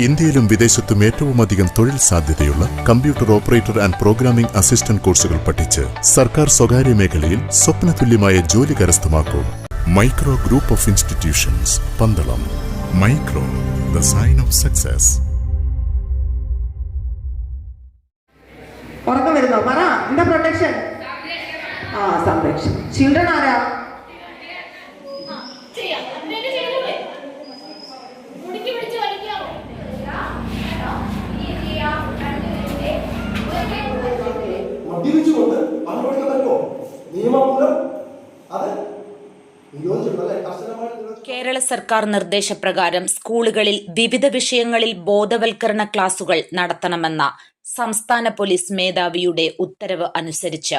ഇന്ത്യയിലും വിദേശത്തും ഏറ്റവും അധികം തൊഴിൽ സാധ്യതയുള്ള computer operator and programming assistant കോഴ്സുകൾ പഠിച്ച് സർക്കാർ സ്വകാര്യ മേഖലയിൽ സ്വപ്നതുല്യമായ ജോലി കരസ്ഥമാക്കൂ. Micro group of institutions Pandalam. Micro the sign of success. ഉറക്കം വരുന്നോ? പറ എന്താ പ്രൊട്ടക്ഷൻ? ആ സംരക്ഷണം ചിൽഡ്രൻ ആരാ? നിയമമൂലം അത്. കേരള സർക്കാർ നിർദ്ദേശപ്രകാരം സ്കൂളുകളിൽ വിവിധ വിഷയങ്ങളിൽ ബോധവൽക്കരണ ക്ലാസുകൾ നടത്തണമെന്ന സംസ്ഥാന പോലീസ് മേധാവിയുടെ ഉത്തരവ് അനുസരിച്ച്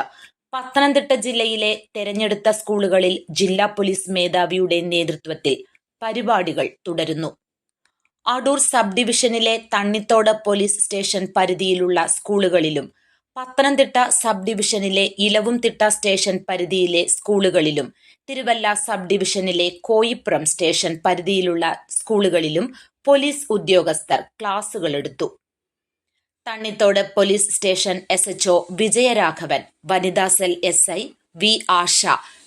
പത്തനംതിട്ട ജില്ലയിലെ തെരഞ്ഞെടുത്ത സ്കൂളുകളിൽ ജില്ലാ പോലീസ് മേധാവിയുടെ നേതൃത്വത്തിൽ പരിപാടികൾ തുടരുന്നു അടൂർ സബ് ഡിവിഷനിലെ തണ്ണിത്തോട് പോലീസ് സ്റ്റേഷൻ പരിധിയിലുള്ള സ്കൂളുകളിലും പത്തനംതിട്ട സബ് ഡിവിഷനിലെ ഇലവുംതിട്ട സ്റ്റേഷൻ പരിധിയിലെ സ്കൂളുകളിലും തിരുവല്ല സബ് ഡിവിഷനിലെ കോയിപ്പുറം സ്റ്റേഷൻ പരിധിയിലുള്ള സ്കൂളുകളിലും പോലീസ് ഉദ്യോഗസ്ഥർ ക്ലാസുകൾ എടുത്തു. Thannithode police station S HO Vijayaraghavan വനിതാ cell S I V Asha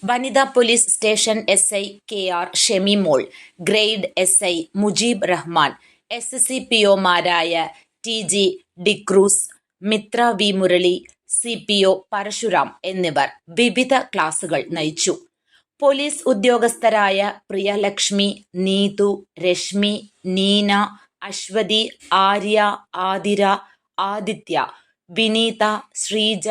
വനിതാ police station S I K R Shemimol grade S I Mujeeb Rahman S C P ഒമാരായ T G D'Cruz Mithra V Murali C P O Parasuram എന്നിവർ വിവിധ ക്ലാസുകൾ നയിച്ചു. Police ഉദ്യോഗസ്ഥരായ പ്രിയലക്ഷ്മി നീതു രശ്മി നീന അശ്വതി ആര്യ ആതിര ആദിത്യ വിനീത ശ്രീജ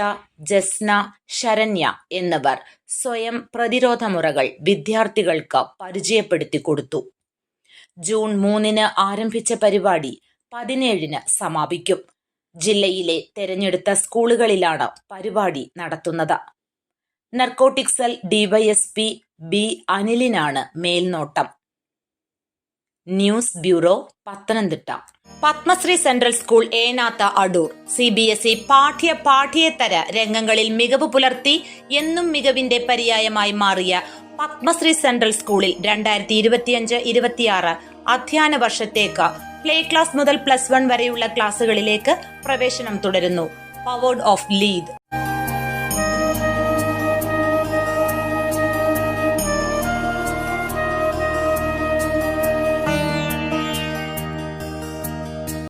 ജസ്ന ശരണ്യ എന്നിവർ സ്വയം പ്രതിരോധ മുറകൾ വിദ്യാർത്ഥികൾക്ക് പരിചയപ്പെടുത്തി കൊടുത്തു. ജൂൺ മൂന്നിന് ആരംഭിച്ച പരിപാടി പതിനേഴിന് സമാപിക്കും. ജില്ലയിലെ തെരഞ്ഞെടുത്ത സ്കൂളുകളിലാണ് പരിപാടി നടത്തുന്നത്. നർക്കോട്ടിക് സെൽ ഡിവൈഎസ്പി ബി അനിലിനാണ് മേൽനോട്ടം. News bureau Pathanamthitta. Padmasree central school Enath Adoor. C B S E പാഠ്യ പാഠ്യേതര രംഗങ്ങളിൽ മികവ് പുലർത്തി എന്നും മികവിന്റെ പര്യായമായി മാറിയ പത്മശ്രീ സെൻട്രൽ സ്കൂളിൽ രണ്ടായിരത്തി ഇരുപത്തിയഞ്ച് ഇരുപത്തിയാറ് അധ്യയന വർഷത്തേക്ക് പ്ലേ ക്ലാസ് മുതൽ പ്ലസ് വൺ വരെയുള്ള ക്ലാസുകളിലേക്ക് പ്രവേശനം തുടരുന്നു. Powered of lead